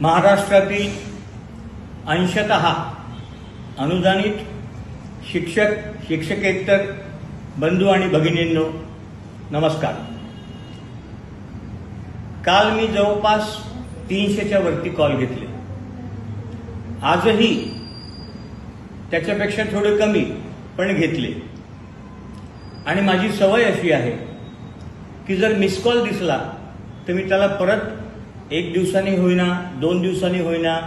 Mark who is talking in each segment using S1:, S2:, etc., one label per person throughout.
S1: महाराष्ट्रातील अंशत अनुदानित शिक्षक शिक्षकेतर बंधू आणि भगिनींनो नमस्कार. काल मी जवळपास तीनशेच्या वरती कॉल घेतले. आजही त्याच्यापेक्षा थोडे कमी पण घेतले. आणि माझी सवय अशी आहे की जर मिस कॉल दिसला तर मी त्याला परत एक दिवसांनी होईना दोन दिवसांनी होईना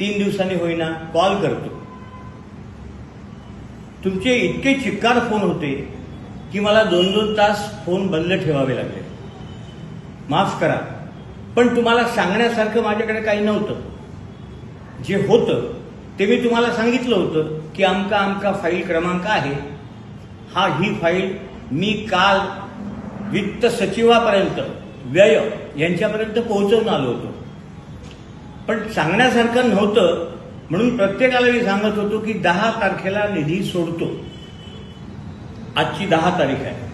S1: तीन दिवसांनी होईना कॉल करतो. तुमचे इतके चिक्कार फोन होते की मला दोन दोन तास फोन बंद ठेवावे लागले. माफ करा पण तुम्हाला सांगण्यासारखं माझ्याकडे काही नव्हतं. जे होतं ते मी तुम्हाला सांगितलं होतं की आमका आमका फाईल क्रमांक आहे. हा ही फाईल मी काल वित्त सचिवापर्यंत व्यय यांच्यापर्यंत पोहोचवून आलो होतो. पण सांगण्यासारखं नव्हतं म्हणून प्रत्येकाला मी सांगत होतो की दहा तारखेला निधी सोडतो. आजची दहा तारीख आहे.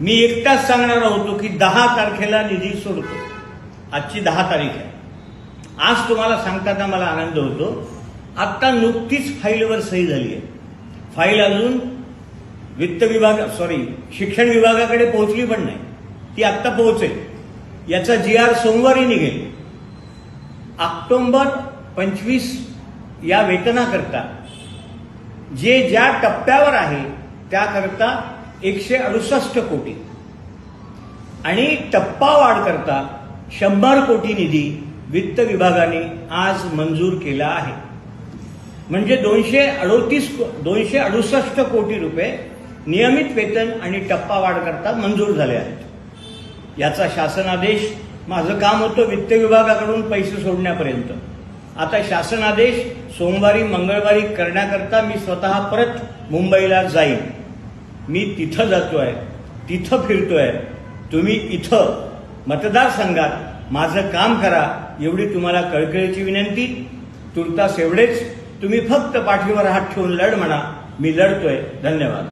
S1: मी एकटाच सांगणार होतो की दहा तारखेला निधी सोडतो. आजची दहा तारीख आहे. आज तुम्हाला सांगताना मला आनंद होतो. आत्ता नुकतीच फाईलवर सही झाली आहे. फाईल अजून वित्त विभाग सॉरी शिक्षण विभागाकडे पोहोचली पण नाही. ती आत्ता पोहोचेल. याचा जी आर सोमवारी निघेल. ऑक्टोंबर पंचवीस या वेतनाकरता. जे ज्या टप्प्यावर आहे त्याकरता एकशे अडुसष्ट कोटी. आणि टप्पा वाढ करता शंभर कोटी निधी वित्त विभागाने आज मंजूर केला आहे. म्हणजे दोनशे अडोतीस दोनशे अडुसष्ट कोटी रुपये नियमित वेतन आणि टप्पा वाढ करता मंजूर झाले आहेत. याचा शासनादेश माझं काम होतं वित्त विभागाकडून पैसे सोडण्यापर्यंत. आता शासनादेश सोमवारी मंगळवारी करण्याकरता मी स्वतः परत मुंबईला जाईन. मी तिथं जातोय तिथं फिरतोय. तुम्ही इथं मतदारसंघात माझं काम करा एवढी तुम्हाला कळकळीची विनंती. तुर्तास एवढेच. तुम्ही फक्त पाठीवर हात ठेवून लढ म्हणा. मी लढतोय. धन्यवाद.